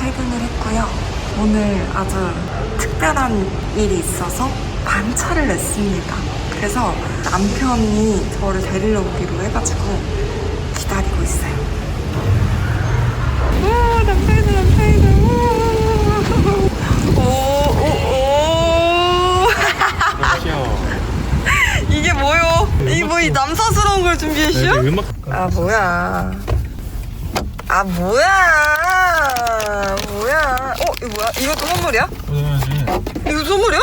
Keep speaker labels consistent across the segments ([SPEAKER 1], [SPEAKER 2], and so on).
[SPEAKER 1] 퇴근을 했고요. 오늘 아주 특별한 일이 있어서 반차를 냈습니다. 그래서 남편이 저를 데리러 오기로 해가지고 기다리고 있어요. 오, 남편이다, 남편이다. 오, 오, 오. 이게 뭐요? 이뭐이 남사스러운 걸 준비했슈?
[SPEAKER 2] 음악
[SPEAKER 1] 아 뭐야? 아 뭐야? 뭐야? 어 이거 뭐야? 이것도 선물이야?
[SPEAKER 2] 보여야지.
[SPEAKER 1] 이거 선물이야?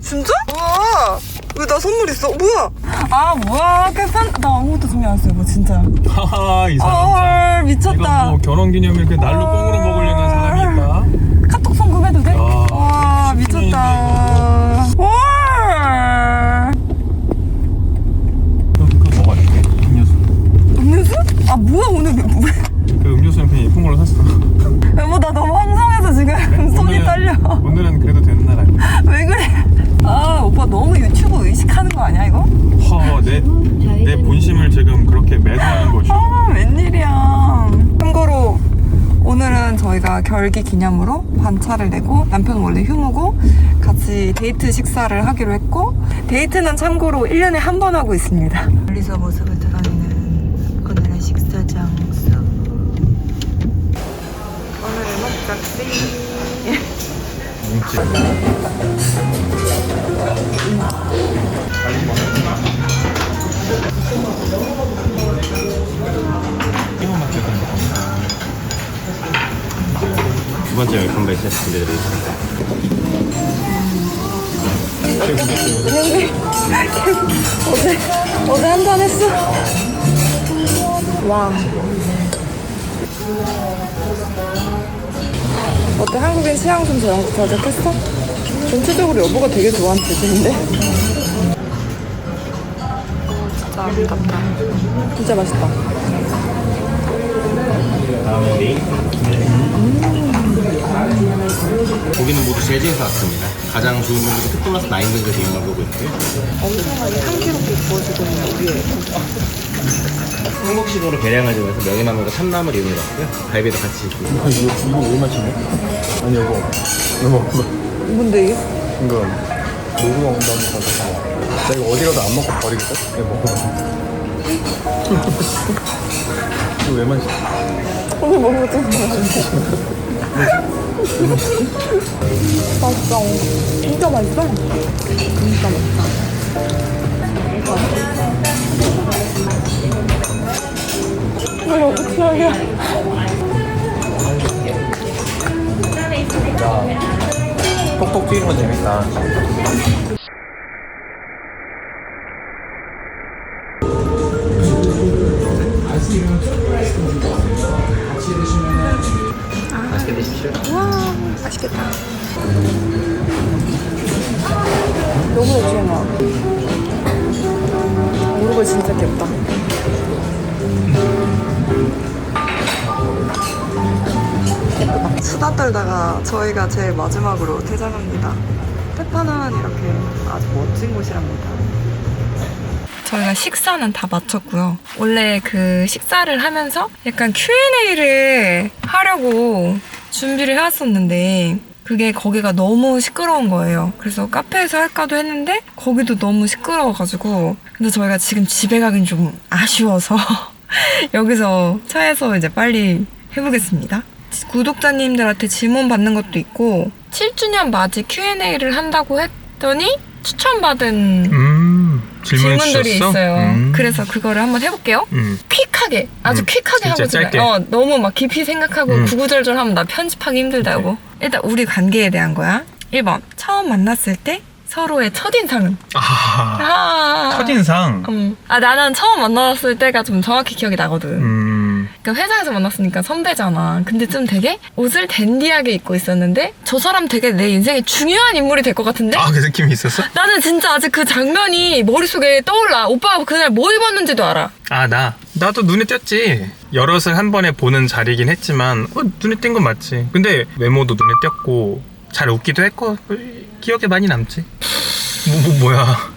[SPEAKER 1] 진짜? 우와! 왜 나 선물 있어? 뭐야? 아 뭐야? 깨판 나 아무것도 준비 안 했어요. 뭐 진짜.
[SPEAKER 2] 하하 이 사람
[SPEAKER 1] 헐
[SPEAKER 2] 참.
[SPEAKER 1] 미쳤다.
[SPEAKER 2] 이거 뭐 결혼 기념일 그 날로 꽁으로 먹으려는 사람이 있다.
[SPEAKER 1] 카톡 송금해도 돼?
[SPEAKER 2] 야,
[SPEAKER 1] 와 미쳤다. 헐.
[SPEAKER 2] 그, 그거 먹어야 돼. 음료수.
[SPEAKER 1] 음료수? 아 뭐야 오늘 왜? 왜?
[SPEAKER 2] 샀어.
[SPEAKER 1] 여보 나 너무 황성해서 지금 손이
[SPEAKER 2] 오늘은-
[SPEAKER 1] 떨려.
[SPEAKER 2] 오늘은 그래도 되는 날 아니야.
[SPEAKER 1] 왜 그래? 아 오빠 너무 유튜브 의식하는 거 아니야 이거?
[SPEAKER 2] 허, 내, 내 본심을 지금 그렇게 매도하는 거지.
[SPEAKER 1] 아 웬일이야 참고로 오늘은 저희가 결기 기념으로 반차를 내고 남편은 원래 휴무고 같이 데이트 식사를 하기로 했고 데이트는 참고로 1년에 한 번 하고 있습니다 멀리서 모습을
[SPEAKER 2] 맛있겠다.
[SPEAKER 3] 두 번째 웰컴백 세트 준비해드리겠습니다.
[SPEAKER 1] 어제 어제 한잔 했어 와 어때 한국인 취향 좀 저격했어? 전체적으로 여보가 되게 좋아하는 대신인데 진짜 아깝다 진짜 맛있다
[SPEAKER 3] 메인 고기는 모두 제주에서 왔습니다. 가장 좋은 등급이 특플러스 9 등급 이용을 보고 있고요.
[SPEAKER 1] 엄청나게 향기롭게 구워지고 있는 우리의
[SPEAKER 3] 한국식으로 계량을 해서 명이나물과 참나물 이용해 봤고요. 갈비도 같이 있고요.
[SPEAKER 2] 아, 이거, 이거 왜 마시냐? 아니, 여보. 여보,
[SPEAKER 1] 뭔데 이게?
[SPEAKER 2] 노루가 온다는 거잖아. 나 이거 어디 가도 안 먹고 버리겠다? 이거 먹어. 이거 왜 마시냐?
[SPEAKER 1] 오늘 먹는 거 맛있어. 진짜 맛있어. 진짜 맛있다. 왜 여기 취향이야?
[SPEAKER 2] 톡톡 튀는 거 재밌다.
[SPEAKER 1] 저희가 제일 마지막으로 퇴장합니다. 태파는 이렇게 아주 멋진 곳이랍니다. 저희가 식사는 다 마쳤고요. 원래 그 식사를 하면서 약간 Q&A를 하려고 준비를 해왔었는데 그게 거기가 너무 시끄러운 거예요. 그래서 카페에서 할까도 했는데 거기도 너무 시끄러워가지고 근데 저희가 지금 집에 가긴 좀 아쉬워서 여기서 차에서 이제 빨리 해보겠습니다. 구독자님들한테 질문 받는 것도 있고 7주년 맞이 Q&A를 한다고 했더니 추천받은
[SPEAKER 2] 음, 질문
[SPEAKER 1] 질문들이
[SPEAKER 2] 주셨어?
[SPEAKER 1] 있어요.
[SPEAKER 2] 음.
[SPEAKER 1] 그래서 그거를 한번 해볼게요.
[SPEAKER 2] 음.
[SPEAKER 1] 퀵하게, 아주
[SPEAKER 2] 음,
[SPEAKER 1] 퀵하게 하고 싶어요.
[SPEAKER 2] 짧게.
[SPEAKER 1] 어, 너무 막 깊이 생각하고
[SPEAKER 2] 음.
[SPEAKER 1] 구구절절 하면 나 편집하기 힘들다고. 일단 우리 관계에 대한 거야. 1번, 처음 만났을 때 서로의 첫인상은?
[SPEAKER 2] 아,
[SPEAKER 1] 아,
[SPEAKER 2] 첫인상.
[SPEAKER 1] 음. 아, 나는 처음 만났을 때가 좀 정확히 기억이 나거든.
[SPEAKER 2] 음,
[SPEAKER 1] 그러니까 회사에서 만났으니까 선배잖아. 근데 좀 되게 옷을 댄디하게 입고 있었는데 저 사람 되게 내 인생에 중요한 인물이 될 것 같은데?
[SPEAKER 2] 아, 그 느낌이 있었어?
[SPEAKER 1] 나는 진짜 아직 그 장면이 머릿속에 떠올라. 오빠가 그날 뭐 입었는지도 알아.
[SPEAKER 2] 아, 나. 나도 눈에 띄었지. 여럿을 한 번에 보는 자리긴 했지만, 어, 눈에 띈 건 맞지. 근데 외모도 눈에 띄었고, 잘 웃기도 했고, 어, 기억에 많이 남지. 뭐, 뭐, 뭐야.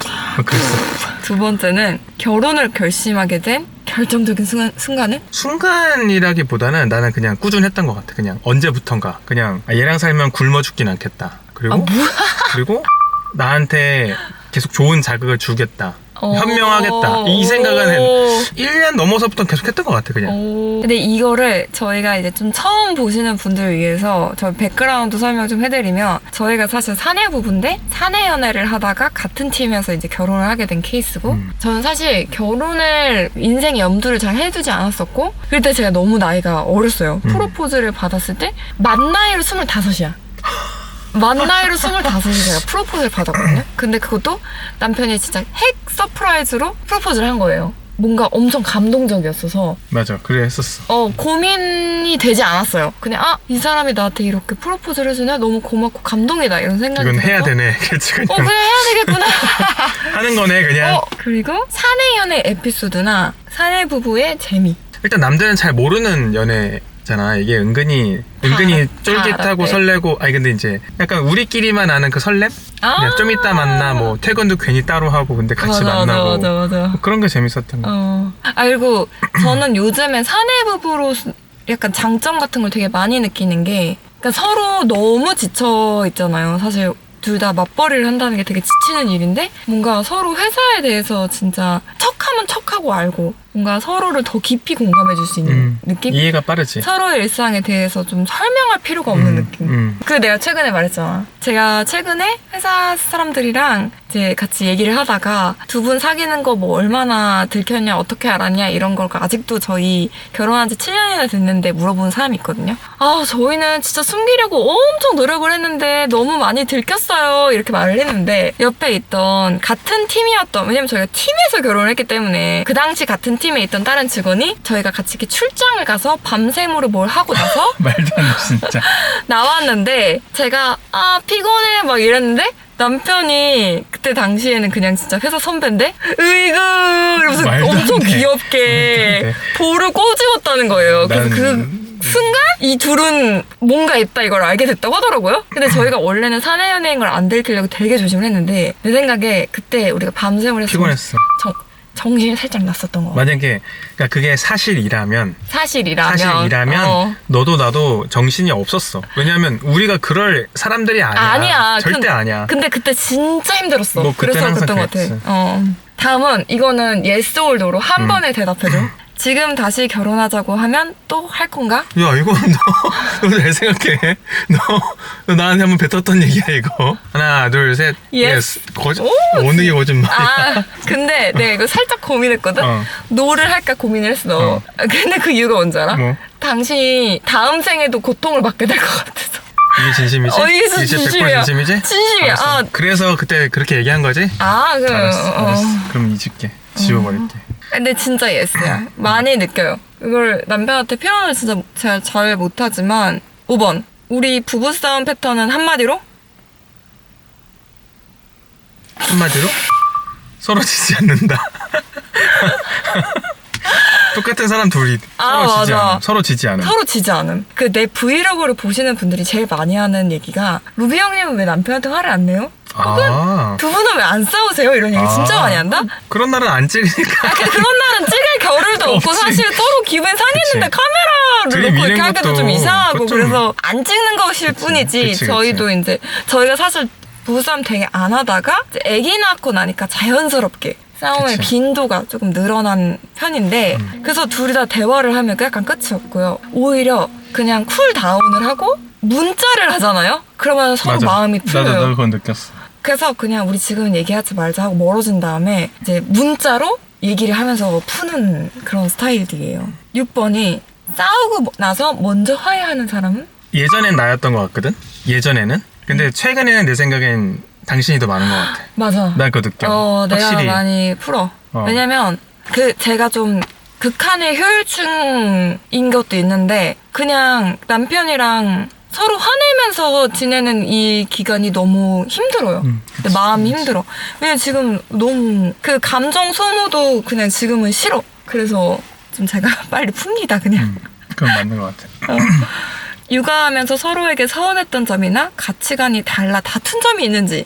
[SPEAKER 2] 그랬어.
[SPEAKER 1] 두 번째는 결혼을 결심하게 된 결정적인 순간, 순간을?
[SPEAKER 2] 순간이라기보다는 나는 그냥 꾸준했던 것 같아. 그냥 언제부턴가. 그냥 아, 얘랑 살면 굶어 죽진 않겠다. 그리고
[SPEAKER 1] 아, 뭐야?
[SPEAKER 2] 그리고 나한테 계속 좋은 자극을 주겠다.
[SPEAKER 1] 어.
[SPEAKER 2] 현명하겠다. 이 생각은 한 1년 넘어서부터 계속 했던 것 같아, 그냥.
[SPEAKER 1] 오. 근데 이거를 저희가 이제 좀 처음 보시는 분들을 위해서 저 백그라운드 설명 좀 해드리면 저희가 사실 사내 부부인데 사내 연애를 하다가 같은 팀에서 이제 결혼을 하게 된 케이스고
[SPEAKER 2] 음.
[SPEAKER 1] 저는 사실 결혼을 인생의 염두를 잘 해두지 않았었고 그때 제가 너무 나이가 어렸어요.
[SPEAKER 2] 음.
[SPEAKER 1] 프로포즈를 받았을 때 만 나이로 25이야. 만 나이로 25이 제가 프로포즈를 받았거든요. 근데 그것도 남편이 진짜 핵 서프라이즈로 프로포즈를 한 거예요. 뭔가 엄청 감동적이었어서
[SPEAKER 2] 맞아, 그래 했었어.
[SPEAKER 1] 어 고민이 되지 않았어요. 그냥 아 이 사람이 나한테 이렇게 프로포즈를 해주네 너무 고맙고 감동이다 이런 생각이
[SPEAKER 2] 이건 해야
[SPEAKER 1] 들어서
[SPEAKER 2] 되네. 그렇지, 그냥.
[SPEAKER 1] 어 그냥 해야 되겠구나.
[SPEAKER 2] 하는 거네, 그냥.
[SPEAKER 1] 어 그리고 사내 연애 에피소드나 사내 부부의 재미.
[SPEAKER 2] 일단 남들은 잘 모르는 연애 잖아. 이게 은근히 은근히
[SPEAKER 1] 다
[SPEAKER 2] 쫄깃하고
[SPEAKER 1] 알았대.
[SPEAKER 2] 설레고 아니 근데 이제 약간 우리끼리만 아는 그 설렘?
[SPEAKER 1] 아
[SPEAKER 2] 그냥 좀 이따 만나 뭐 퇴근도 괜히 따로 하고 근데 같이
[SPEAKER 1] 맞아,
[SPEAKER 2] 만나고
[SPEAKER 1] 맞아 맞아 맞아.
[SPEAKER 2] 뭐 그런 게 재밌었던 거.
[SPEAKER 1] 어 알고 저는 요즘에 사내 부부로 약간 장점 같은 걸 되게 많이 느끼는 게 그러니까 서로 너무 지쳐 있잖아요. 사실 둘 다 맞벌이를 한다는 게 되게 지치는 일인데 뭔가 서로 회사에 대해서 진짜 척하면 척하고 알고 뭔가 서로를 더 깊이 공감해 줄 수 있는
[SPEAKER 2] 음,
[SPEAKER 1] 느낌?
[SPEAKER 2] 이해가 빠르지.
[SPEAKER 1] 서로의 일상에 대해서 좀 설명할 필요가 없는
[SPEAKER 2] 음,
[SPEAKER 1] 느낌.
[SPEAKER 2] 음.
[SPEAKER 1] 그 내가 최근에 말했잖아. 제가 최근에 회사 사람들이랑 이제 같이 얘기를 하다가 두 분 사귀는 거 뭐 얼마나 들켰냐, 어떻게 알았냐 이런 걸 아직도 저희 결혼한 지 7년이나 됐는데 물어보는 사람이 있거든요. 아, 저희는 진짜 숨기려고 엄청 노력을 했는데 너무 많이 들켰어요. 이렇게 말을 했는데 옆에 있던 같은 팀이었던, 왜냐면 저희가 팀에서 결혼을 했기 때문에 그 당시 같은 팀에 있던 다른 직원이 저희가 같이 이렇게 출장을 가서 밤샘으로 뭘 하고 나서
[SPEAKER 2] 말도 안 돼 진짜.
[SPEAKER 1] 나왔는데 제가 아 피곤해 막 이랬는데 남편이 그때 당시에는 그냥 진짜 회사 선배인데 으이그 이러면서
[SPEAKER 2] 말도 안
[SPEAKER 1] 엄청
[SPEAKER 2] 돼.
[SPEAKER 1] 귀엽게
[SPEAKER 2] 돼.
[SPEAKER 1] 볼을 꼬집었다는 거예요. 그래서
[SPEAKER 2] 난-
[SPEAKER 1] 그 순간 이 둘은 뭔가 있다 이걸 알게 됐다고 하더라고요. 근데 저희가 원래는 사내 연예인 걸 안 들키려고 되게 조심을 했는데 내 생각에 그때 우리가 밤샘을 해서
[SPEAKER 2] 피곤했어.
[SPEAKER 1] 정, 정신이 살짝 났었던 거.
[SPEAKER 2] 만약에 그러니까 그게 사실이라면
[SPEAKER 1] 사실이라면
[SPEAKER 2] 사실이라면
[SPEAKER 1] 어.
[SPEAKER 2] 너도 나도 정신이 없었어. 왜냐면 우리가 그럴 사람들이 아니야.
[SPEAKER 1] 아니야.
[SPEAKER 2] 절대
[SPEAKER 1] 근-
[SPEAKER 2] 아니야.
[SPEAKER 1] 근데 그때 진짜 힘들었어.
[SPEAKER 2] 뭐
[SPEAKER 1] 그래서 그랬던 것 같아. 어. 다음은 이거는 yes or no로 한
[SPEAKER 2] 음.
[SPEAKER 1] 번에 대답해줘. 지금 다시 결혼하자고 하면 또 할 건가?
[SPEAKER 2] 야 이거 너 너잘 생각해. 너, 너 나한테 한번 뱉었던 얘기야 이거. 하나 둘 셋.
[SPEAKER 1] Yes.
[SPEAKER 2] 거짓.
[SPEAKER 1] 오,
[SPEAKER 2] 어느 게 거짓말이야.
[SPEAKER 1] 아, 근데 내가 이거 살짝 고민했거든?
[SPEAKER 2] 어.
[SPEAKER 1] 노를 할까 고민을 했어.
[SPEAKER 2] 어.
[SPEAKER 1] 아, 근데 그 이유가 뭔지 알아?
[SPEAKER 2] 뭐?
[SPEAKER 1] 당신이 다음 생에도 고통을 받게 될 것 같아서.
[SPEAKER 2] 이게 진심이지?
[SPEAKER 1] 어, 이게 진짜
[SPEAKER 2] 이제 100%
[SPEAKER 1] 진심이야.
[SPEAKER 2] 진심이지?
[SPEAKER 1] 진심이야.
[SPEAKER 2] 알았어.
[SPEAKER 1] 아.
[SPEAKER 2] 그래서 그때 그렇게 얘기한 거지?
[SPEAKER 1] 아, 그,
[SPEAKER 2] 알았어,
[SPEAKER 1] 어.
[SPEAKER 2] 알았어. 그럼 잊을게. 지워버릴게.
[SPEAKER 1] 근데 진짜 예스야. 많이 느껴요. 이걸 남편한테 표현을 진짜 제가 잘 못하지만 5번. 우리 부부싸움 패턴은 한마디로?
[SPEAKER 2] 한마디로 서로 지지 않는다. 똑같은 사람 둘이
[SPEAKER 1] 아,
[SPEAKER 2] 서로 지지
[SPEAKER 1] 맞아.
[SPEAKER 2] 않음. 서로 지지 않음.
[SPEAKER 1] 서로 지지 않음. 그 내 브이로그를 보시는 분들이 제일 많이 하는 얘기가 루비 형님은 왜 남편한테 화를 안 내요?
[SPEAKER 2] 아.
[SPEAKER 1] 두 분은 왜 안 싸우세요? 이런 얘기 진짜
[SPEAKER 2] 아.
[SPEAKER 1] 많이 한다?
[SPEAKER 2] 그런 날은 안 찍으니까.
[SPEAKER 1] 아, 근데 그런 날은 찍을 겨를도 없고
[SPEAKER 2] 없지.
[SPEAKER 1] 사실 서로 기분 상했는데
[SPEAKER 2] 그치.
[SPEAKER 1] 카메라를 놓고
[SPEAKER 2] 들이미는
[SPEAKER 1] 이렇게 하기도
[SPEAKER 2] 것도
[SPEAKER 1] 좀 이상하고
[SPEAKER 2] 그것 좀-
[SPEAKER 1] 그래서 안 찍는 것일 뿐이지
[SPEAKER 2] 그치, 그치.
[SPEAKER 1] 저희도 이제 저희가 사실 부부싸움 되게 안 하다가 이제 아기 낳고 나니까 자연스럽게 싸움의
[SPEAKER 2] 그치.
[SPEAKER 1] 빈도가 조금 늘어난 편인데
[SPEAKER 2] 음.
[SPEAKER 1] 그래서 둘이 다 대화를 하면 약간 끝이 없고요 오히려 그냥 쿨 다운을 하고 문자를 하잖아요 그러면 서로 마음이 풀려요
[SPEAKER 2] 나도, 나도 그건 느꼈어.
[SPEAKER 1] 그래서 그냥 우리 지금은 얘기하지 말자 하고 멀어진 다음에 이제 문자로 얘기를 하면서 푸는 그런 스타일들이에요. 6번이 싸우고 뭐- 나서 먼저 화해하는 사람은?
[SPEAKER 2] 예전엔 나였던 것 같거든? 예전에는? 근데 최근에는 내 생각엔 당신이 더 많은 것 같아.
[SPEAKER 1] 맞아.
[SPEAKER 2] 난 그거 느껴.
[SPEAKER 1] 어, 내가
[SPEAKER 2] 확실히.
[SPEAKER 1] 많이 풀어.
[SPEAKER 2] 어.
[SPEAKER 1] 왜냐면 그 제가 좀 극한의 효율충인 것도 있는데 그냥 남편이랑 서로 화내면서 지내는 이 기간이 너무 힘들어요.
[SPEAKER 2] 음,
[SPEAKER 1] 내 마음이 힘들어. 왜냐면 지금 너무 그 감정 소모도 그냥 지금은 싫어. 그래서 좀 제가 빨리 풉니다 그냥.
[SPEAKER 2] 음, 그건 맞는 것 같아.
[SPEAKER 1] 육아하면서 서로에게 서운했던 점이나 가치관이 달라 다툰 점이 있는지.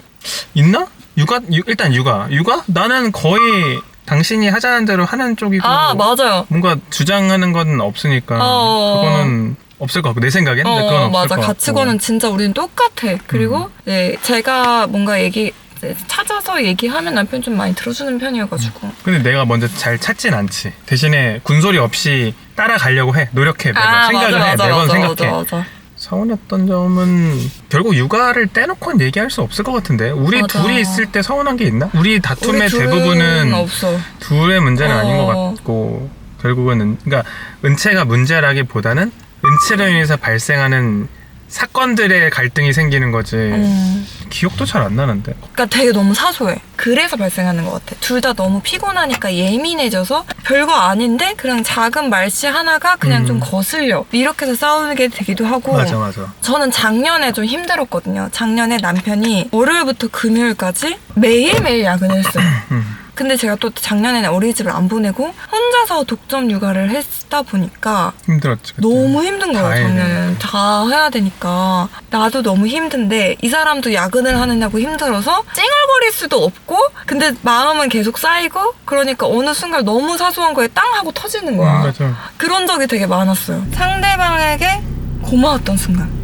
[SPEAKER 2] 있나? 육아? 유- 일단 육아. 육아? 나는 거의 당신이 하자는 대로 하는 쪽이고
[SPEAKER 1] 아 맞아요.
[SPEAKER 2] 뭔가 주장하는 건 없으니까
[SPEAKER 1] 어.
[SPEAKER 2] 그거는 없을 것 같고 내 생각엔 근데 그건
[SPEAKER 1] 어
[SPEAKER 2] 없을
[SPEAKER 1] 맞아
[SPEAKER 2] 것 같고.
[SPEAKER 1] 가치관은 진짜 우리는 똑같아. 그리고 네, 제가 뭔가 얘기 이제 찾아서 얘기하면 남편 좀 많이 들어주는 편이어가지고.
[SPEAKER 2] 근데 내가 먼저 잘 찾진 않지 대신에 군소리 없이 따라가려고 해 노력해 매번
[SPEAKER 1] 아
[SPEAKER 2] 생각을
[SPEAKER 1] 맞아
[SPEAKER 2] 해
[SPEAKER 1] 맞아
[SPEAKER 2] 매번
[SPEAKER 1] 맞아
[SPEAKER 2] 생각해
[SPEAKER 1] 맞아 맞아.
[SPEAKER 2] 서운했던 점은 결국 육아를 떼놓고는 얘기할 수 없을 것 같은데 우리
[SPEAKER 1] 맞아.
[SPEAKER 2] 둘이 있을 때 서운한 게 있나? 우리 다툼의
[SPEAKER 1] 우리
[SPEAKER 2] 대부분은
[SPEAKER 1] 없어.
[SPEAKER 2] 둘의 문제는 아닌 것
[SPEAKER 1] 어.
[SPEAKER 2] 같고 결국은 은, 그러니까 은채가 문제라기보다는 은채로 인해서 발생하는 사건들의 갈등이 생기는 거지
[SPEAKER 1] 음.
[SPEAKER 2] 기억도 잘 안 나는데
[SPEAKER 1] 그러니까 되게 너무 사소해. 그래서 발생하는 것 같아. 둘 다 너무 피곤하니까 예민해져서 별거 아닌데 그냥 작은 말씨 하나가 그냥
[SPEAKER 2] 음.
[SPEAKER 1] 좀 거슬려. 이렇게 해서 싸우게 되기도 하고.
[SPEAKER 2] 맞아 맞아
[SPEAKER 1] 저는 작년에 좀 힘들었거든요. 작년에 남편이 월요일부터 금요일까지 매일매일 야근을 했어요.
[SPEAKER 2] 음.
[SPEAKER 1] 근데 제가 또 작년에는 어린이집을 안 보내고 혼자서 독점 육아를 했다 보니까
[SPEAKER 2] 힘들었지 그때.
[SPEAKER 1] 너무 힘든 거예요,
[SPEAKER 2] 다 해야
[SPEAKER 1] 작년에는. 다 해야 되니까. 나도 너무 힘든데, 이 사람도 야근을 하느냐고 힘들어서 찡얼거릴 수도 없고, 근데 마음은 계속 쌓이고, 그러니까 어느 순간 너무 사소한 거에 땅 하고 터지는 거야.
[SPEAKER 2] 음, 맞아
[SPEAKER 1] 그런 적이 되게 많았어요. 상대방에게 고마웠던 순간.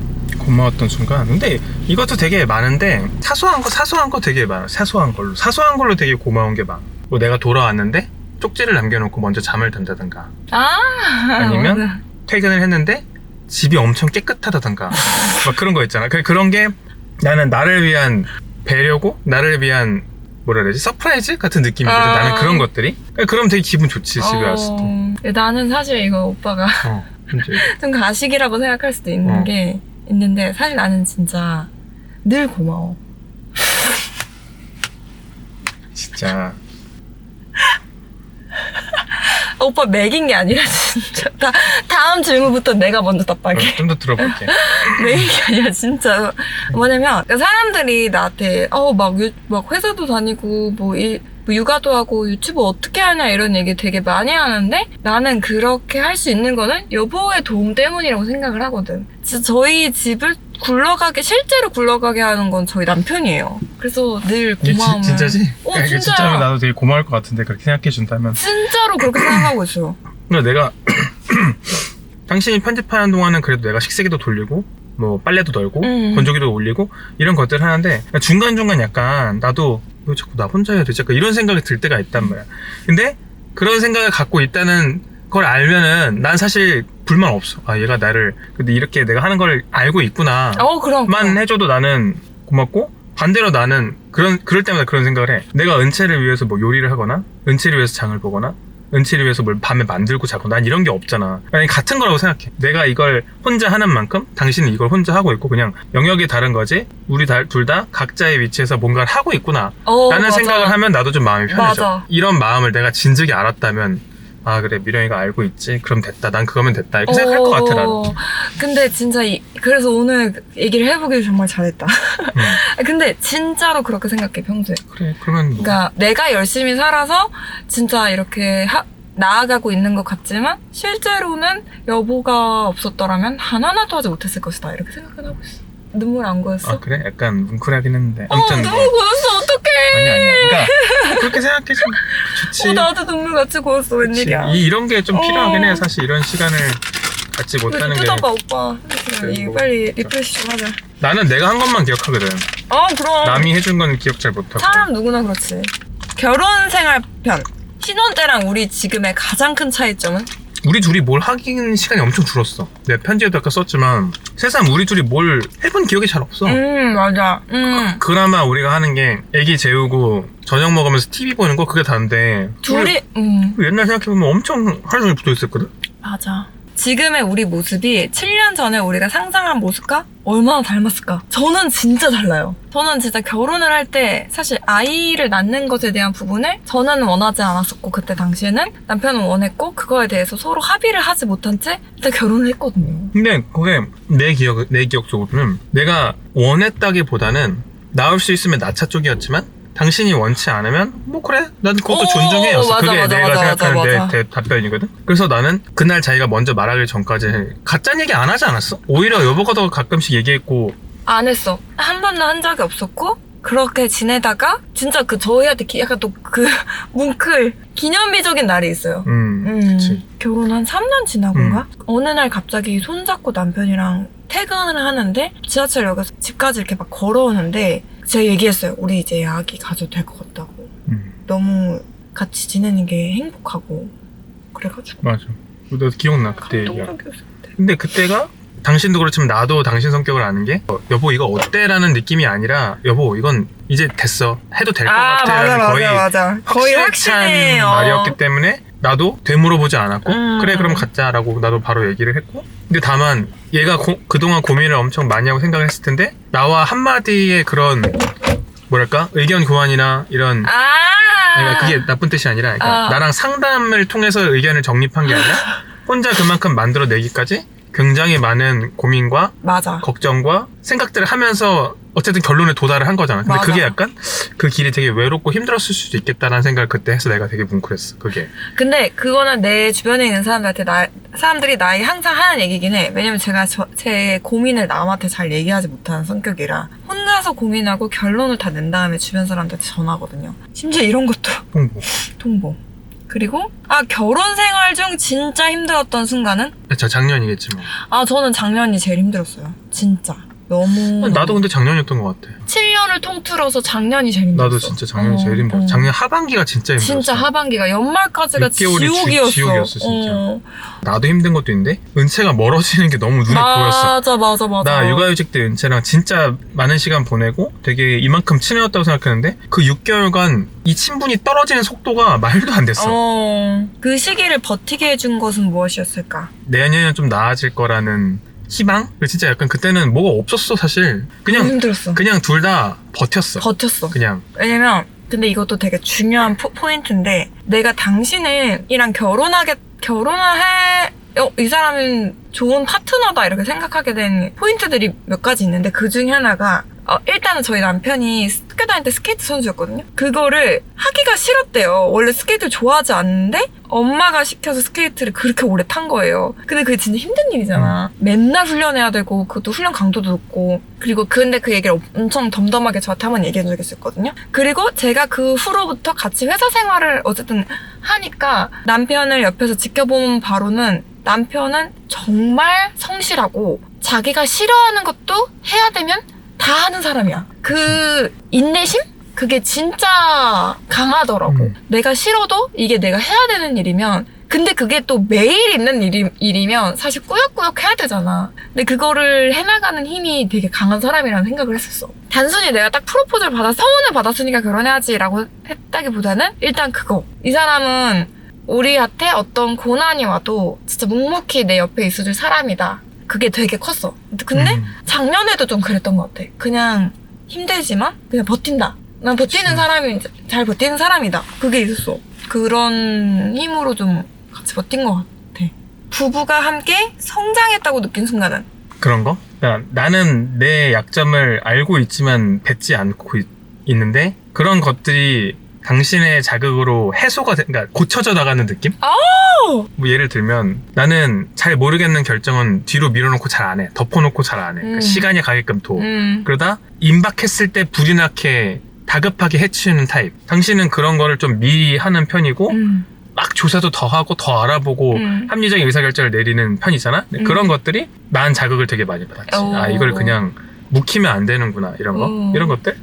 [SPEAKER 2] 고마웠던 순간. 근데 이것도 되게 많은데 사소한 거 사소한 거 되게 많아. 사소한 걸로. 사소한 걸로 되게 고마운 게 많아. 뭐 내가 돌아왔는데 쪽지를 남겨놓고 먼저 잠을 든다든가.
[SPEAKER 1] 아!
[SPEAKER 2] 아니면
[SPEAKER 1] 맞아.
[SPEAKER 2] 퇴근을 했는데 집이 엄청 깨끗하다던가. 막 그런 거 있잖아. 그 그런 게 나는 나를 위한 배려고 나를 위한 뭐라 되지? 서프라이즈 같은 느낌이거든
[SPEAKER 1] 아.
[SPEAKER 2] 나는 그런 것들이. 그러니까 그럼 되게 기분 좋지 집에 왔을 때.
[SPEAKER 1] 어, 나는 사실 이거 오빠가
[SPEAKER 2] 어,
[SPEAKER 1] 좀 가식이라고 생각할 수도 있는
[SPEAKER 2] 어.
[SPEAKER 1] 게 있는데 사실 나는 진짜 늘 고마워.
[SPEAKER 2] 진짜
[SPEAKER 1] 아, 오빠 맥인 게 아니라 진짜 다, 다음 질문부터 내가 먼저 답할게.
[SPEAKER 2] 좀 더 들어볼게
[SPEAKER 1] 맥인 게 아니라 진짜 뭐냐면 사람들이 나한테 어막 막 회사도 다니고 뭐 일. 뭐 육아도 하고 유튜브 어떻게 하냐 이런 얘기 되게 많이 하는데 나는 그렇게 할 수 있는 거는 여보의 도움 때문이라고 생각을 하거든. 진짜 저희 집을 굴러가게 실제로 굴러가게 하는 건 저희 남편이에요. 그래서 늘
[SPEAKER 2] 이게
[SPEAKER 1] 고마움을.
[SPEAKER 2] 진, 진짜지?
[SPEAKER 1] 어
[SPEAKER 2] 야, 이게
[SPEAKER 1] 진짜야.
[SPEAKER 2] 진짜면 나도 되게 고마울 것 같은데 그렇게 생각해 준다면
[SPEAKER 1] 진짜로 그렇게 생각하고 있어요.
[SPEAKER 2] 그러니까 내가 당신이 편집하는 동안은 그래도 내가 식세기도 돌리고 뭐 빨래도 널고
[SPEAKER 1] 음.
[SPEAKER 2] 건조기도 올리고 이런 것들 을 하는데 중간중간 약간 나도 왜 자꾸 나 혼자 해야 되지? 약간 이런 생각이 들 때가 있단 말이야 근데 그런 생각을 갖고 있다는 걸 알면은 난 사실 불만 없어 아 얘가 나를 근데 이렇게 내가 하는 걸 알고 있구나
[SPEAKER 1] 어 그럼.
[SPEAKER 2] 만. 해줘도 나는 고맙고 반대로 나는 그런 그럴 때마다 그런 생각을 해. 내가 은채를 위해서 뭐 요리를 하거나 은채를 위해서 장을 보거나 은채를 위해서 뭘 밤에 만들고 자고 난 이런 게 없잖아. 아니 같은 거라고 생각해. 내가 이걸 혼자 하는 만큼 당신은 이걸 혼자 하고 있고 그냥 영역이 다른 거지. 우리 둘 다 각자의 위치에서 뭔가를 하고 있구나.
[SPEAKER 1] 어,
[SPEAKER 2] 라는
[SPEAKER 1] 맞아.
[SPEAKER 2] 생각을 하면 나도 좀 마음이 편해져.
[SPEAKER 1] 맞아.
[SPEAKER 2] 이런 마음을 내가 진즉에 알았다면 아 그래 미령이가 알고 있지. 그럼 됐다. 난 그거면 됐다. 이렇게 생각할 것 같아 나는.
[SPEAKER 1] 어, 근데 진짜 이, 그래서 오늘 얘기를 해보길 정말 잘했다.
[SPEAKER 2] 음.
[SPEAKER 1] 근데 진짜로 그렇게 생각해 평소에.
[SPEAKER 2] 그래 그러면 뭐.
[SPEAKER 1] 그러니까 내가 열심히 살아서 진짜 이렇게 하- 나아가고 있는 것 같지만 실제로는 여보가 없었더라면 단 하나도 하지 못했을 것이다 이렇게 생각은 하고 있어. 눈물 안 고였어?
[SPEAKER 2] 아 그래? 약간 뭉클하긴 했는데
[SPEAKER 1] 어
[SPEAKER 2] 아무튼
[SPEAKER 1] 너무
[SPEAKER 2] 뭐
[SPEAKER 1] 고였어 어떡해.
[SPEAKER 2] 아니 아니야 그러니까 그렇게 생각해주면 좋지
[SPEAKER 1] 어 나도 눈물 같이 고였어
[SPEAKER 2] 그치.
[SPEAKER 1] 웬일이야.
[SPEAKER 2] 이, 이런 게좀
[SPEAKER 1] 어.
[SPEAKER 2] 필요하긴 해 사실 이런 시간을 갖지 못하는 좀게
[SPEAKER 1] 뜯어봐 오빠.
[SPEAKER 2] 그래, 뭐.
[SPEAKER 1] 빨리 리프레시 좀 하자.
[SPEAKER 2] 나는 내가 한 것만 기억하거든
[SPEAKER 1] 어 그럼.
[SPEAKER 2] 남이 해준 건 기억 잘 못하고
[SPEAKER 1] 사람 누구나 그렇지. 결혼 생활 편. 신혼 때랑 우리 지금의 가장 큰 차이점은?
[SPEAKER 2] 우리 둘이 뭘 하긴 시간이 엄청 줄었어. 내가 편지에도 아까 썼지만 세상 우리 둘이 뭘 해본 기억이 잘 없어.
[SPEAKER 1] 음 맞아. 음.
[SPEAKER 2] 그나마 우리가 하는 게 애기 재우고 저녁 먹으면서 TV 보는 거 그게 다인데
[SPEAKER 1] 둘이 음.
[SPEAKER 2] 옛날 생각해보면 엄청 하루 종일 붙어 있었거든?
[SPEAKER 1] 맞아. 지금의 우리 모습이 7년 전에 우리가 상상한 모습과 얼마나 닮았을까? 저는 진짜 달라요. 저는 진짜 결혼을 할 때 사실 아이를 낳는 것에 대한 부분을 저는 원하지 않았었고 그때 당시에는 남편은 원했고 그거에 대해서 서로 합의를 하지 못한 채 일단 결혼을 했거든요.
[SPEAKER 2] 근데 그게 내 기억 내 기억 속으로는 내가 원했다기보다는 나올 수 있으면 나차 쪽이었지만 당신이 원치 않으면 뭐 그래 난 그것도
[SPEAKER 1] 오,
[SPEAKER 2] 존중해였어
[SPEAKER 1] 맞아,
[SPEAKER 2] 그게
[SPEAKER 1] 맞아,
[SPEAKER 2] 내가
[SPEAKER 1] 맞아,
[SPEAKER 2] 생각하는
[SPEAKER 1] 맞아,
[SPEAKER 2] 내
[SPEAKER 1] 맞아.
[SPEAKER 2] 대- 답변이거든 그래서 나는 그날 자기가 먼저 말하기 전까지 가짜 얘기 안 하지 않았어 오히려 여보가 더 가끔씩 얘기했고
[SPEAKER 1] 안 했어. 한 번도 한 적이 없었고 그렇게 지내다가 진짜 그 저희한테 기- 약간 또 그 뭉클 기념비적인 날이 있어요.
[SPEAKER 2] 음,
[SPEAKER 1] 음,
[SPEAKER 2] 그치.
[SPEAKER 1] 결혼 한 3년 지나고인가? 어느 날 갑자기 손잡고 남편이랑 퇴근을 하는데 지하철역에서 집까지 이렇게 막 걸어오는데 제가 얘기했어요. 우리 이제 아기 가져도 될 것 같다고.
[SPEAKER 2] 음,
[SPEAKER 1] 너무 같이 지내는 게 행복하고 그래가지고
[SPEAKER 2] 맞아. 너 기억나 그때 얘기가.
[SPEAKER 1] 때.
[SPEAKER 2] 근데 그때가 당신도 그렇지만 나도 당신 성격을 아는 게 어, 여보 이거 어때라는 느낌이 아니라 여보 이건 이제 됐어 해도 될 것
[SPEAKER 1] 아
[SPEAKER 2] 같아
[SPEAKER 1] 맞아 맞아
[SPEAKER 2] 거의
[SPEAKER 1] 맞아. 거의
[SPEAKER 2] 확실한
[SPEAKER 1] 확신해. 어.
[SPEAKER 2] 말이었기 때문에 나도 되물어보지 않았고
[SPEAKER 1] 음.
[SPEAKER 2] 그래 그럼 갖자라고 나도 바로 얘기를 했고 근데 다만 얘가 고- 그동안 고민을 엄청 많이 하고 생각을 했을 텐데 나와 한마디의 그런 뭐랄까 의견 교환이나 이런
[SPEAKER 1] 아.
[SPEAKER 2] 아니, 그게 나쁜 뜻이 아니라 그러니까
[SPEAKER 1] 아.
[SPEAKER 2] 나랑 상담을 통해서 의견을 정립한 게 아니라 혼자 그만큼 만들어내기까지 굉장히 많은 고민과
[SPEAKER 1] 맞아.
[SPEAKER 2] 걱정과 생각들을 하면서 어쨌든 결론에 도달을 한 거잖아. 근데
[SPEAKER 1] 맞아.
[SPEAKER 2] 그게 약간 그 길이 되게 외롭고 힘들었을 수도 있겠다라는 생각을 그때 해서 내가 되게 뭉클했어. 그게.
[SPEAKER 1] 근데 그거는 내 주변에 있는 사람들한테 나, 사람들이 나에게 항상 하는 얘기긴 해. 왜냐면 제가 저- 제 고민을 남한테 잘 얘기하지 못하는 성격이라 혼자서 고민하고 결론을 다 낸 다음에 주변 사람들한테 전하거든요. 심지어 이런 것도
[SPEAKER 2] 홍보.
[SPEAKER 1] 통보. 그리고 아 결혼 생활 중 진짜 힘들었던 순간은
[SPEAKER 2] 저 작년이겠지 뭐.
[SPEAKER 1] 아 저는 작년이 제일 힘들었어요. 진짜 너무
[SPEAKER 2] 나도 근데 작년이었던 것 같아.
[SPEAKER 1] 7년을 통틀어서 작년이 제일 힘들었어.
[SPEAKER 2] 나도 진짜 작년이
[SPEAKER 1] 어,
[SPEAKER 2] 제일 힘들었어.
[SPEAKER 1] 어.
[SPEAKER 2] 작년 하반기가 진짜 힘들었어.
[SPEAKER 1] 진짜 하반기가 연말까지가
[SPEAKER 2] 6개월이 지-
[SPEAKER 1] 지옥이었어.
[SPEAKER 2] 지옥이었어, 진짜.
[SPEAKER 1] 어.
[SPEAKER 2] 나도 힘든 것도 있는데 은채가 멀어지는 게 너무 눈에 보였어.
[SPEAKER 1] 맞아 맞아 맞아.
[SPEAKER 2] 나 육아휴직 때 은채랑 진짜 많은 시간 보내고 되게 이만큼 친해졌다고 생각했는데 그 6개월간 이 친분이 떨어지는 속도가 말도 안 됐어.
[SPEAKER 1] 어, 그 시기를 버티게 해준 것은 무엇이었을까?
[SPEAKER 2] 내년에는 좀 나아질 거라는 희망? 진짜 약간 그때는 뭐가 없었어 사실.
[SPEAKER 1] 너무
[SPEAKER 2] 그냥
[SPEAKER 1] 힘들었어.
[SPEAKER 2] 그냥 둘 다 버텼어.
[SPEAKER 1] 버텼어.
[SPEAKER 2] 그냥
[SPEAKER 1] 왜냐면 근데 이것도 되게 중요한 포, 포인트인데 내가 당신이랑 결혼하게 결혼을 해. 어, 이 사람은 좋은 파트너다 이렇게 생각하게 된 포인트들이 몇 가지 있는데 그 중에 하나가 어, 일단은 저희 남편이 학교 다닐 때 스케이트 선수였거든요. 그거를 하기가 싫었대요. 원래 스케이트를 좋아하지 않는데 엄마가 시켜서 스케이트를 그렇게 오래 탄 거예요. 근데 그게 진짜 힘든 일이잖아. 맨날 훈련해야 되고 그것도 훈련 강도도 높고 그리고 근데 그 얘기를 엄청 덤덤하게 저한테 한번 얘기해 적이 있었거든요. 그리고 제가 그 후로부터 같이 회사 생활을 어쨌든 하니까 남편을 옆에서 지켜보면 바로는 남편은 정말 성실하고 자기가 싫어하는 것도 해야 되면 다 하는 사람이야. 그 인내심? 그게 진짜 강하더라고.
[SPEAKER 2] 음.
[SPEAKER 1] 내가 싫어도 이게 내가 해야 되는 일이면 근데 그게 또 매일 있는 일이, 일이면 사실 꾸역꾸역 해야 되잖아. 근데 그거를 해나가는 힘이 되게 강한 사람이라는 생각을 했었어. 단순히 내가 딱 프로포즈를 받아 서운을 받았으니까 결혼해야지라고 했다기보다는 일단 그거. 이 사람은 우리한테 어떤 고난이 와도 진짜 묵묵히 내 옆에 있어줄 사람이다. 그게 되게 컸어. 근데
[SPEAKER 2] 음.
[SPEAKER 1] 작년에도 좀 그랬던 것 같아. 그냥 힘들지만 그냥 버틴다. 난 버티는
[SPEAKER 2] 그치.
[SPEAKER 1] 사람이 잘 버티는 사람이다. 그게 있었어. 그런 힘으로 좀 같이 버틴 것 같아. 부부가 함께 성장했다고 느낀 순간은
[SPEAKER 2] 그런 거? 그러니까 나는 내 약점을 알고 있지만 뱉지 않고 있, 있는데 그런 것들이 당신의 자극으로 해소가 돼, 그러니까 고쳐져 나가는 느낌?
[SPEAKER 1] 오!
[SPEAKER 2] 뭐 예를 들면 나는 잘 모르겠는 결정은 뒤로 밀어놓고 잘 안 해. 덮어놓고 잘 안 해. 그러니까
[SPEAKER 1] 음.
[SPEAKER 2] 시간이 가게끔 둬.
[SPEAKER 1] 음.
[SPEAKER 2] 그러다 임박했을 때 불이 나게 다급하게 해치우는 타입. 당신은 그런 거를 좀 미리 하는 편이고
[SPEAKER 1] 음.
[SPEAKER 2] 막 조사도 더 하고 더 알아보고
[SPEAKER 1] 음.
[SPEAKER 2] 합리적인 의사결정을 내리는 편이잖아.
[SPEAKER 1] 음.
[SPEAKER 2] 그런 것들이 난 자극을 되게 많이 받았지.
[SPEAKER 1] 오.
[SPEAKER 2] 아 이걸 그냥 묵히면 안 되는구나 이런 거
[SPEAKER 1] 오.
[SPEAKER 2] 이런 것들.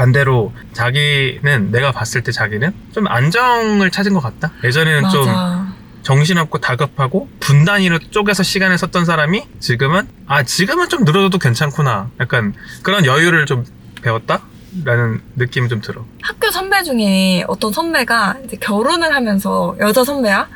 [SPEAKER 2] 반대로 자기는 내가 봤을 때 자기는 좀 안정을 찾은 것 같다. 예전에는 좀
[SPEAKER 1] 맞아.
[SPEAKER 2] 정신없고 다급하고 분단위로 쪼개서 시간을 썼던 사람이 지금은 아 지금은 좀 늘어도 괜찮구나. 약간 그런 여유를 좀 배웠다. 라는 느낌이 좀 들어.
[SPEAKER 1] 학교 선배 중에 어떤 선배가 이제 결혼을 하면서 여자 선배야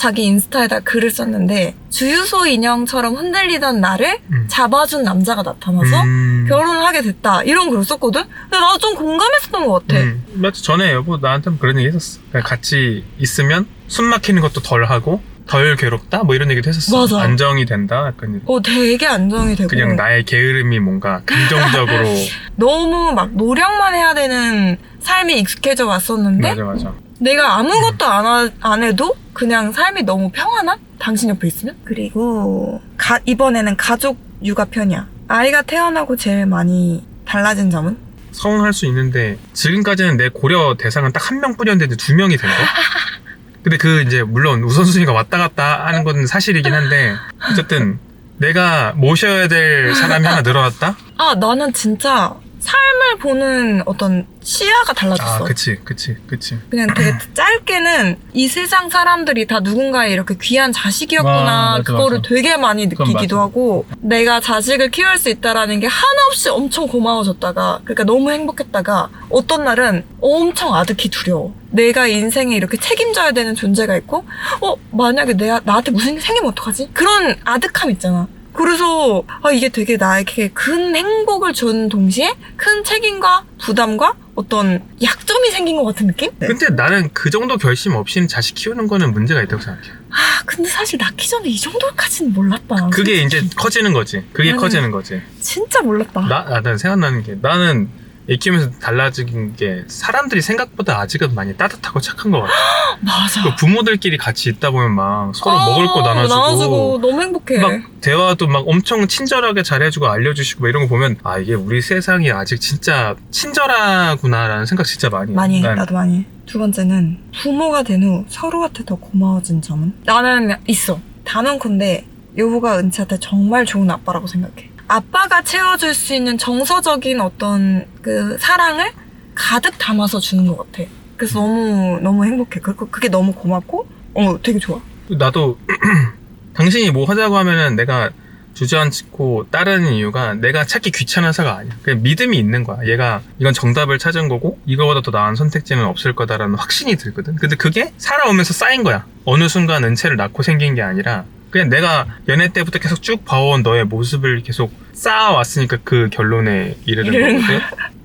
[SPEAKER 1] 자기 인스타에다 글을 썼는데 주유소 인형처럼 흔들리던 나를
[SPEAKER 2] 음.
[SPEAKER 1] 잡아준 남자가 나타나서
[SPEAKER 2] 음.
[SPEAKER 1] 결혼을 하게 됐다 이런 글을 썼거든. 근데 나도 좀 공감했었던 것 같아.
[SPEAKER 2] 음, 맞아. 전에 여보 나한테 그런 얘기 했었어. 같이 있으면 숨 막히는 것도 덜 하고 덜 괴롭다? 뭐 이런 얘기도 했었어.
[SPEAKER 1] 맞아.
[SPEAKER 2] 안정이 된다? 약간
[SPEAKER 1] 어 되게 안정이 되고
[SPEAKER 2] 그냥 나의 게으름이 뭔가 긍정적으로.
[SPEAKER 1] 너무 막 노력만 해야 되는 삶이 익숙해져 왔었는데
[SPEAKER 2] 맞아, 맞아.
[SPEAKER 1] 내가 아무것도 안, 하- 안 해도 그냥 삶이 너무 평안한? 당신 옆에 있으면? 그리고 가- 이번에는 가족 육아 편이야. 아이가 태어나고 제일 많이 달라진 점은?
[SPEAKER 2] 서운할 수 있는데 지금까지는 내 고려 대상은 딱 한 명뿐이었는데 두 명이 된 거? 근데 그 이제 물론 우선순위가 왔다 갔다 하는 건 사실이긴 한데 어쨌든 내가 모셔야 될 사람이 하나 늘어났다?
[SPEAKER 1] 아 나는 진짜 삶을 보는 어떤 시야가 달라졌어.
[SPEAKER 2] 아 그치 그치 그치
[SPEAKER 1] 그냥 되게 짧게는 이 세상 사람들이 다 누군가의 이렇게 귀한 자식이었구나
[SPEAKER 2] 아, 맞아,
[SPEAKER 1] 그거를
[SPEAKER 2] 맞아.
[SPEAKER 1] 되게 많이 느끼기도. 하고 내가 자식을 키울 수 있다라는 게 한없이 엄청 고마워졌다가 그러니까 너무 행복했다가 어떤 날은 엄청 아득히 두려워 내가 인생에 이렇게 책임져야 되는 존재가 있고 어 만약에 내가 나한테 무슨 일 생기면 어떡하지 그런 아득함 있잖아 그래서 아 이게 되게 나에게 큰 행복을 준 동시에 큰 책임과 부담과 어떤 약점이 생긴 것 같은 느낌?
[SPEAKER 2] 근데 나는 그 정도 결심 없이는 자식 키우는 거는 문제가 있다고 생각해
[SPEAKER 1] 아 근데 사실 낳기 전에 이 정도까지는 몰랐다.
[SPEAKER 2] 그게 이제 커지는 거지 그게
[SPEAKER 1] 나는-
[SPEAKER 2] 커지는 거지
[SPEAKER 1] 진짜 몰랐다.
[SPEAKER 2] 나, 나, 난 생각나는 게 나는 애 키우면서 달라진 게 사람들이 생각보다 아직은 많이 따뜻하고 착한 것 같아
[SPEAKER 1] 맞아.
[SPEAKER 2] 그 부모들끼리 같이 있다 보면 막 서로
[SPEAKER 1] 아,
[SPEAKER 2] 먹을 거 나눠주고
[SPEAKER 1] 너무 행복해.
[SPEAKER 2] 막 대화도 막 엄청 친절하게 잘해주고 알려주시고 막 이런 거 보면 아 이게 우리 세상이 아직 진짜 친절하구나라는 생각 진짜 많이 해.
[SPEAKER 1] 많이 해.
[SPEAKER 2] 난
[SPEAKER 1] 나도 많이 해. 두 번째는 부모가 된 후 서로한테 더 고마워진 점은 나는 있어. 단언컨대 여보가 은채한테 정말 좋은 아빠라고 생각해. 아빠가 채워줄 수 있는 정서적인 어떤 그 사랑을 가득 담아서 주는 것 같아. 그래서 너무 너무 행복해. 그리고 그게 너무 고맙고 어 되게 좋아.
[SPEAKER 2] 나도 당신이 뭐 하자고 하면은 내가 주저앉고 따르는 이유가 내가 찾기 귀찮아서가 아니야. 그냥 믿음이 있는 거야. 얘가 이건 정답을 찾은 거고 이거보다 더 나은 선택지는 없을 거다라는 확신이 들거든. 근데 그게 살아오면서 쌓인 거야. 어느 순간 은채를 낳고 생긴 게 아니라 그냥 내가 연애 때부터 계속 쭉 봐온 너의 모습을 계속 쌓아왔으니까 그 결론에 이르는
[SPEAKER 1] 이르는
[SPEAKER 2] 거거든.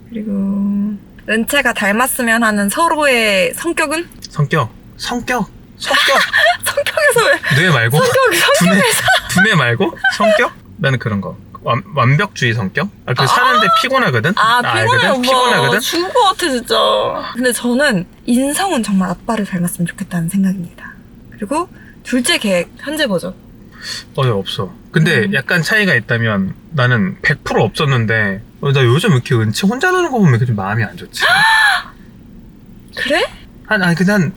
[SPEAKER 1] 그리고 은채가 닮았으면 하는 서로의 성격은
[SPEAKER 2] 성격, 성격, 성격.
[SPEAKER 1] 성격에서 왜
[SPEAKER 2] 뇌 말고
[SPEAKER 1] 성격
[SPEAKER 2] 두뇌,
[SPEAKER 1] 성격에서
[SPEAKER 2] 두뇌 말고 성격? 나는 그런 거. 완, 완벽주의 성격? 아, 그 사는데 피곤하거든?
[SPEAKER 1] 아
[SPEAKER 2] 나
[SPEAKER 1] 피곤해
[SPEAKER 2] 알거든?
[SPEAKER 1] 오빠
[SPEAKER 2] 피곤하거든?
[SPEAKER 1] 죽을 것 같아 진짜 근데 저는 인성은 정말 아빠를 닮았으면 좋겠다는 생각입니다 그리고 둘째 계획 현재 버전
[SPEAKER 2] 어, 예, 없어. 근데
[SPEAKER 1] 음.
[SPEAKER 2] 약간 차이가 있다면 나는 100% 없었는데 어, 나 요즘 이렇게 은채 혼자 노는 거 보면 이렇게 좀 마음이 안 좋지.
[SPEAKER 1] 그래?
[SPEAKER 2] 한, 아니, 근데 한,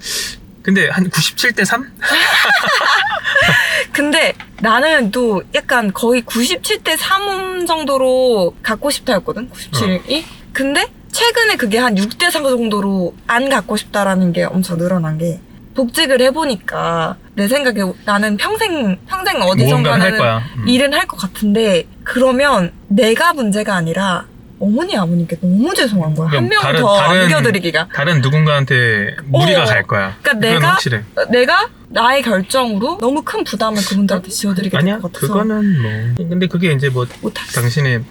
[SPEAKER 2] 근데 한 97대 3?
[SPEAKER 1] 근데 나는 또 약간 거의 97대 3 정도로 갖고 싶다였거든 97이 근데 최근에 그게 한 6대 3 정도로 안 갖고 싶다라는 게 엄청 늘어난 게 복직을 해보니까 내 생각에 나는 평생 평생 어디
[SPEAKER 2] 무언가를 할
[SPEAKER 1] 정도는
[SPEAKER 2] 거야. 음.
[SPEAKER 1] 일은 할 것 같은데 그러면 내가 문제가 아니라 어머니 아버님께 너무 죄송한 거야 한 명 더 안겨드리기가
[SPEAKER 2] 다른 누군가한테 무리가
[SPEAKER 1] 어.
[SPEAKER 2] 갈 거야.
[SPEAKER 1] 그러니까 내가
[SPEAKER 2] 확실해.
[SPEAKER 1] 내가 나의 결정으로 너무 큰 부담을 그분들한테 지어드리게 될
[SPEAKER 2] 아니야,
[SPEAKER 1] 것 같아서
[SPEAKER 2] 그거는 뭐. 근데 그게 이제 뭐 당신의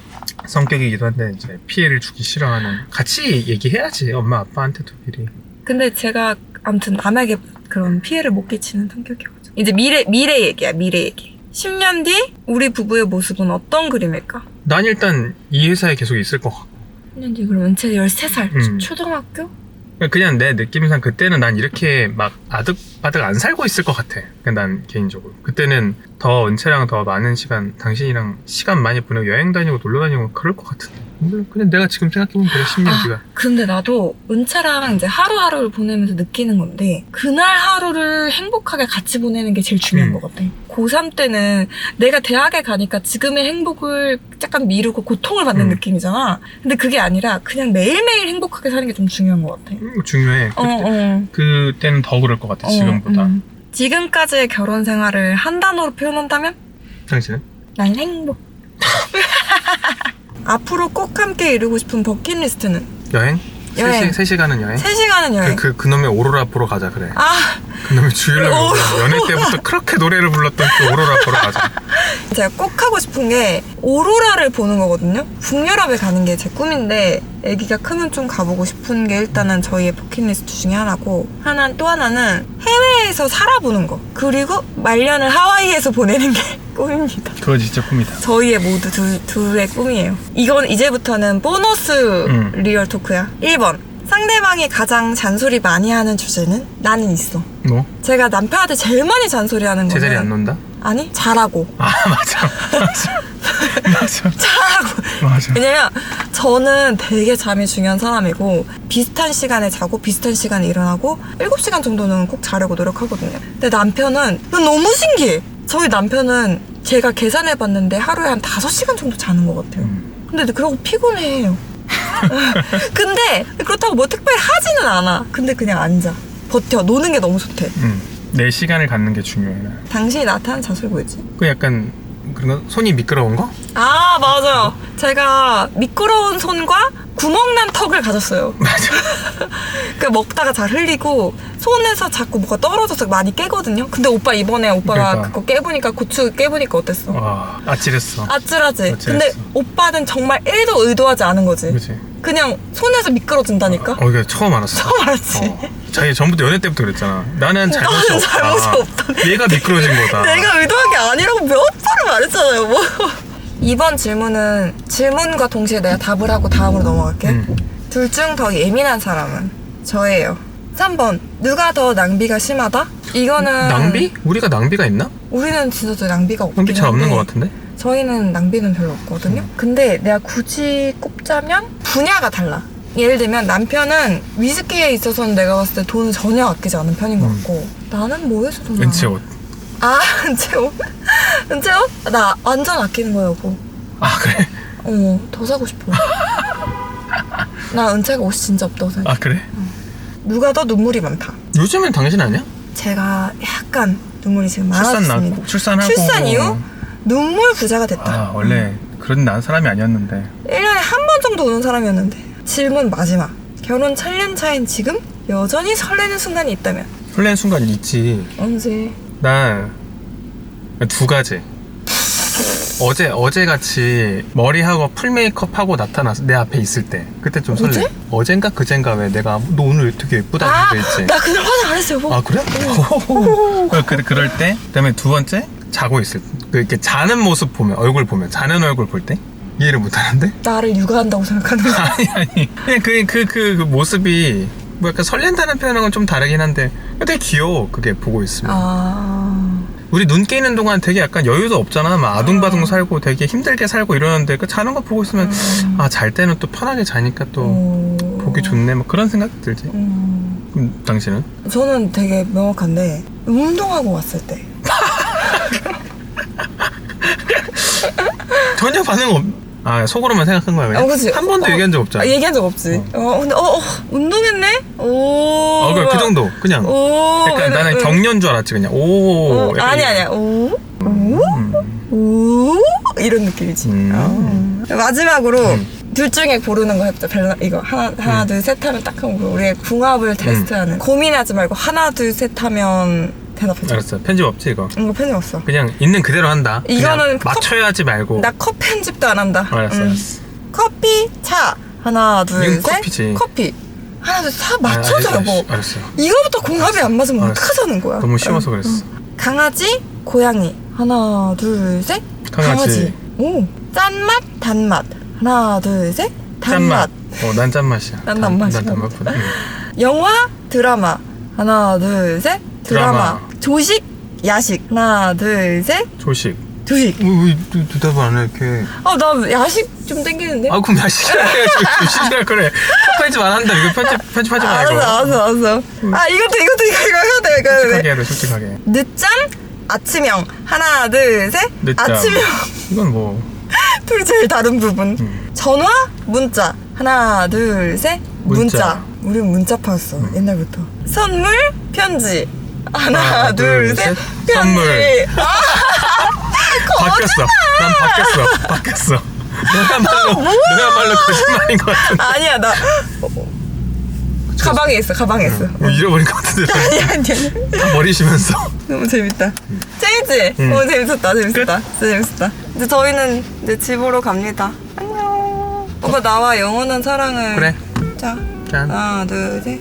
[SPEAKER 2] 성격이기도 한데 이제 피해를 주기 싫어하는 같이 얘기해야지 엄마 아빠한테도 미리
[SPEAKER 1] 근데 제가 아무튼 남에게 그런 피해를 못 끼치는 성격이거든요. 이제 미래 미래 얘기야 미래 얘기. 10년 뒤 우리 부부의 모습은 어떤 그림일까?
[SPEAKER 2] 난 일단 이 회사에 계속 있을 것 같고
[SPEAKER 1] 10년 뒤 그럼 은채 13살
[SPEAKER 2] 음.
[SPEAKER 1] 초등학교?
[SPEAKER 2] 그냥 내 느낌상 그때는 난 이렇게 막 아득 바득 안 살고 있을 것 같아 난 개인적으로 그때는 더 은채랑 더 많은 시간 당신이랑 시간 많이 보내고 여행 다니고 놀러 다니고 그럴 것 같은데 그냥 내가 지금 생각해보면 그래 10년 뒤가
[SPEAKER 1] 근데 나도 은채랑 이제 하루하루를 보내면서 느끼는 건데 그날 하루를 행복하게 같이 보내는 게 제일 중요한
[SPEAKER 2] 음.
[SPEAKER 1] 것 같아. 고3 때는 내가 대학에 가니까 지금의 행복을 약간 미루고 고통을 받는
[SPEAKER 2] 음.
[SPEAKER 1] 느낌이잖아. 근데 그게 아니라 그냥 매일매일 행복하게 사는 게 좀 중요한 것 같아.
[SPEAKER 2] 음, 중요해
[SPEAKER 1] 어, 어.
[SPEAKER 2] 그때는 더 그럴 것 같아
[SPEAKER 1] 어,
[SPEAKER 2] 지금보다
[SPEAKER 1] 음. 지금까지의 결혼 생활을 한 단어로 표현한다면?
[SPEAKER 2] 당신은?
[SPEAKER 1] 난 행복. 앞으로 꼭 함께 이루고 싶은 버킷리스트는?
[SPEAKER 2] 여행?
[SPEAKER 1] 여행.
[SPEAKER 2] 3시, 시 가는 여행?
[SPEAKER 1] 3시간은 여행.
[SPEAKER 2] 그, 그, 그놈의 오로라 보러 가자 그래
[SPEAKER 1] 아,
[SPEAKER 2] 그놈의 주일날
[SPEAKER 1] 오.
[SPEAKER 2] 연애 때부터 그렇게 노래를 불렀던 그 오로라 보러 가자
[SPEAKER 1] 제가 꼭 하고 싶은 게 오로라를 보는 거거든요. 북유럽에 가는 게 제 꿈인데 아기가 크면 좀 가보고 싶은 게 일단은 저희의 버킷리스트 중에 하나고 하나 또 하나는 해외에서 살아보는 거 그리고 말년을 하와이에서 보내는 게 꿈입니다.
[SPEAKER 2] 그거 진짜 꿈이다
[SPEAKER 1] 저희의 모두 둘, 둘의 꿈이에요. 이건 이제부터는 보너스
[SPEAKER 2] 음.
[SPEAKER 1] 리얼 토크야. 1번 상대방이 가장 잔소리 많이 하는 주제는 나는 있어.
[SPEAKER 2] 뭐?
[SPEAKER 1] 제가 남편한테 제일 많이 잔소리하는 거는
[SPEAKER 2] 제자리 안 논다?
[SPEAKER 1] 아니 잘하고
[SPEAKER 2] 아 맞아 맞아 맞아
[SPEAKER 1] 잘하고
[SPEAKER 2] 맞아.
[SPEAKER 1] 왜냐면 저는 되게 잠이 중요한 사람이고 비슷한 시간에 자고 비슷한 시간에 일어나고 7시간 정도는 꼭 자려고 노력하거든요. 근데 남편은 난 너무 신기해. 저희 남편은 제가 계산해 봤는데 하루에 한 5시간 정도 자는 것 같아요.
[SPEAKER 2] 음.
[SPEAKER 1] 근데 그러고 피곤해요. 근데 그렇다고 뭐 특별히 하지는 않아. 근데 그냥 앉아. 버텨. 노는 게 너무 좋대.
[SPEAKER 2] 음, 내 시간을 갖는 게 중요해. 나.
[SPEAKER 1] 당신이 나타난 자세 뭐였지?
[SPEAKER 2] 그 약간 그런 거 손이 미끄러운 거?
[SPEAKER 1] 아 맞아요. 제가 미끄러운 손과 구멍난 턱을 가졌어요.
[SPEAKER 2] 맞아.
[SPEAKER 1] 그 먹다가 잘 흘리고 손에서 자꾸 뭐가 떨어져서 많이 깨거든요. 근데 오빠 이번에 오빠가
[SPEAKER 2] 그러니까.
[SPEAKER 1] 그거 깨보니까 고추 깨보니까 어땠어?
[SPEAKER 2] 와, 아찔했어.
[SPEAKER 1] 아찔하지.
[SPEAKER 2] 아찔했어.
[SPEAKER 1] 근데 오빠는 정말 1도 의도하지 않은 거지.
[SPEAKER 2] 그치?
[SPEAKER 1] 그냥 손에서 미끄러진다니까.
[SPEAKER 2] 어, 이거 처음 알았어.
[SPEAKER 1] 처음 알았지.
[SPEAKER 2] 어. 자기 전부터 연애 때부터 그랬잖아. 나는 잘못이
[SPEAKER 1] 나는
[SPEAKER 2] 없다.
[SPEAKER 1] 잘못이 없다.
[SPEAKER 2] 얘가 미끄러진 거다.
[SPEAKER 1] 내가 의도한 게 아니라고 몇 번을 말했잖아요. 뭐. 이번 질문은 질문과 동시에 내가 답을 하고 다음으로 넘어갈게.
[SPEAKER 2] 음.
[SPEAKER 1] 둘 중 더 예민한 사람은 저예요. 3번 누가 더 낭비가 심하다? 이거는
[SPEAKER 2] 낭비? 우리가 낭비가 있나?
[SPEAKER 1] 우리는 진짜 더 낭비가 없긴
[SPEAKER 2] 낭비 잘 없는
[SPEAKER 1] 한데
[SPEAKER 2] 것 같은데?
[SPEAKER 1] 저희는 낭비는 별로 없거든요. 근데 내가 굳이 꼽자면 분야가 달라. 예를 들면 남편은 위스키에 있어서는 내가 봤을 때 돈을 전혀 아끼지 않은 편인 것
[SPEAKER 2] 음.
[SPEAKER 1] 같고 나는 뭐에서 돈을
[SPEAKER 2] 은채
[SPEAKER 1] 안-
[SPEAKER 2] 옷.
[SPEAKER 1] 아 은채 옷? 은채 옷? 나 완전 아끼는 거야 여보.
[SPEAKER 2] 아 그래?
[SPEAKER 1] 어, 더 사고 싶어. 나 은채가 옷이 진짜 없다고 생각해.
[SPEAKER 2] 아 그래?
[SPEAKER 1] 누가 더 눈물이 많다.
[SPEAKER 2] 요즘엔 당신 아니야?
[SPEAKER 1] 제가 약간 눈물이 지금
[SPEAKER 2] 출산
[SPEAKER 1] 많아졌습니다.
[SPEAKER 2] 낳고 출산하고
[SPEAKER 1] 출산 이후 눈물 부자가 됐다.
[SPEAKER 2] 아 원래 그런 난 사람이 아니었는데
[SPEAKER 1] 1년에 한 번 정도 우는 사람이었는데. 질문 마지막. 결혼 7년 차인 지금 여전히 설레는 순간이 있다면
[SPEAKER 2] 설레는 순간 있지.
[SPEAKER 1] 언제?
[SPEAKER 2] 난 두 가지. 어제 어제 같이 머리하고 풀 메이크업 하고 나타나서 내 앞에 있을 때 그때 좀 설레.
[SPEAKER 1] 어제?
[SPEAKER 2] 어젠가 그젠가 왜 내가 너 오늘 되게 예쁘다
[SPEAKER 1] 아,
[SPEAKER 2] 있지.
[SPEAKER 1] 나 그날 화장 안 했어 여보.
[SPEAKER 2] 아 그래? 그 그럴 때 그다음에 두 번째 자고 있을 때. 그 이렇게 자는 모습 보면 얼굴 보면 자는 얼굴 볼 때 이해를 못 하는데
[SPEAKER 1] 나를 육아한다고 생각하는 거야.
[SPEAKER 2] 아니 아니 그냥 그그그 그 모습이 뭐 약간 설렌다는 표현하고는 좀 다르긴 한데 되게 귀여워 그게 보고 있으면
[SPEAKER 1] 아.
[SPEAKER 2] 우리 눈 깨는 동안 되게 약간 여유도 없잖아 막 아둥바둥 살고 되게 힘들게 살고 이러는데 그 자는 거 보고 있으면
[SPEAKER 1] 음.
[SPEAKER 2] 아 잘 때는 또 편하게 자니까 또
[SPEAKER 1] 오.
[SPEAKER 2] 보기 좋네 막 그런 생각 들지
[SPEAKER 1] 음.
[SPEAKER 2] 그럼 당신은?
[SPEAKER 1] 저는 되게 명확한데 운동하고 왔을 때
[SPEAKER 2] 전혀 반응 없. 아 속으로만 생각한 거야 그냥.
[SPEAKER 1] 어, 그치?
[SPEAKER 2] 한 번도
[SPEAKER 1] 어,
[SPEAKER 2] 얘기한 적 없잖아.
[SPEAKER 1] 아, 얘기한 적 없지 어, 근데 어, 어 운동했네? 오
[SPEAKER 2] 어, 그, 그 정도 그냥.
[SPEAKER 1] 오
[SPEAKER 2] 약간 나는
[SPEAKER 1] 응.
[SPEAKER 2] 격려인 줄 알았지 그냥. 오.
[SPEAKER 1] 어, 아니. 아니야 오?
[SPEAKER 2] 음.
[SPEAKER 1] 오? 이런 느낌이지
[SPEAKER 2] 음.
[SPEAKER 1] 어. 마지막으로
[SPEAKER 2] 음.
[SPEAKER 1] 둘 중에 고르는 거 해보자 밸런 이거 하나 하나
[SPEAKER 2] 음.
[SPEAKER 1] 둘셋 하면 딱 하면 우리의 궁합을 테스트하는 고민하지 말고 하나 둘 셋 하면 대답해줘
[SPEAKER 2] 알았어. 편집 없지 이거.
[SPEAKER 1] 이거 편집 없어
[SPEAKER 2] 그냥 있는 그대로 한다.
[SPEAKER 1] 이거는 컵-
[SPEAKER 2] 맞춰야지 말고.
[SPEAKER 1] 나 컵 편집도 안 한다
[SPEAKER 2] 알았어,
[SPEAKER 1] 음.
[SPEAKER 2] 알았어.
[SPEAKER 1] 커피 차 하나
[SPEAKER 2] 이건
[SPEAKER 1] 둘셋
[SPEAKER 2] 커피지.
[SPEAKER 1] 커피 하나 둘다
[SPEAKER 2] 아,
[SPEAKER 1] 맞춰줘
[SPEAKER 2] 알았어,
[SPEAKER 1] 여보
[SPEAKER 2] 알았어.
[SPEAKER 1] 이거부터 공합이 안 맞으면
[SPEAKER 2] 알았어.
[SPEAKER 1] 어떡하자는 거야
[SPEAKER 2] 너무 쉬워서 그랬어.
[SPEAKER 1] 강아지 고양이 하나 둘 셋
[SPEAKER 2] 강아지.
[SPEAKER 1] 오 짠맛 단맛 하나 둘 셋 단맛
[SPEAKER 2] 짠맛. 어, 난 짠맛이야.
[SPEAKER 1] 난
[SPEAKER 2] 단-
[SPEAKER 1] 단맛이야.
[SPEAKER 2] 난 단맛보다. 응.
[SPEAKER 1] 영화 드라마 하나 둘 셋 드라마.
[SPEAKER 2] 드라마.
[SPEAKER 1] 조식 야식 하나 둘 셋
[SPEAKER 2] 조식.
[SPEAKER 1] 조식
[SPEAKER 2] 왜, 왜 대- 대답을 안 해, 이렇게.
[SPEAKER 1] 아 나 야식 좀 땡기는데
[SPEAKER 2] 아, 그럼 나 시간 해야지. 조식이라 그래. 편집 안 한다. 이거 편집, 편집하지 말고.
[SPEAKER 1] 알았어 알았어 알았어 아 이것도 이것도 이거 이거 해야 돼 이거 해야
[SPEAKER 2] 솔직하게
[SPEAKER 1] 돼
[SPEAKER 2] 해야 돼, 솔직하게.
[SPEAKER 1] 늦잠 아침형 하나 둘 셋
[SPEAKER 2] 늦잠.
[SPEAKER 1] 아침형
[SPEAKER 2] 이건 뭐.
[SPEAKER 1] 둘 제일 다른 부분
[SPEAKER 2] 음.
[SPEAKER 1] 전화 문자 하나 둘 셋 문자.
[SPEAKER 2] 문자.
[SPEAKER 1] 우리 문자파였어 옛날부터 선물 편지 하나,
[SPEAKER 2] 둘, 셋.
[SPEAKER 1] 편지
[SPEAKER 2] 선물.
[SPEAKER 1] 아,
[SPEAKER 2] 바뀌었어. 난 바뀌었어. 바뀌었어. 너야말로, 너야말로 거짓말인 것 같은데.
[SPEAKER 1] 아니야 나 가방에 있어 가방에 있어
[SPEAKER 2] 뭐 잃어버린 것 같은데.
[SPEAKER 1] 아니 아니 아니
[SPEAKER 2] 다 버리시면서.
[SPEAKER 1] 너무 재밌다 재밌지?
[SPEAKER 2] 응.
[SPEAKER 1] 너무 재밌었다 재밌었다 진짜 재밌었다 이제 저희는 이제 집으로 갑니다 안녕 오빠 나와 영원한 사랑을
[SPEAKER 2] 그래.
[SPEAKER 1] 자
[SPEAKER 2] 짠.
[SPEAKER 1] 하나 둘 셋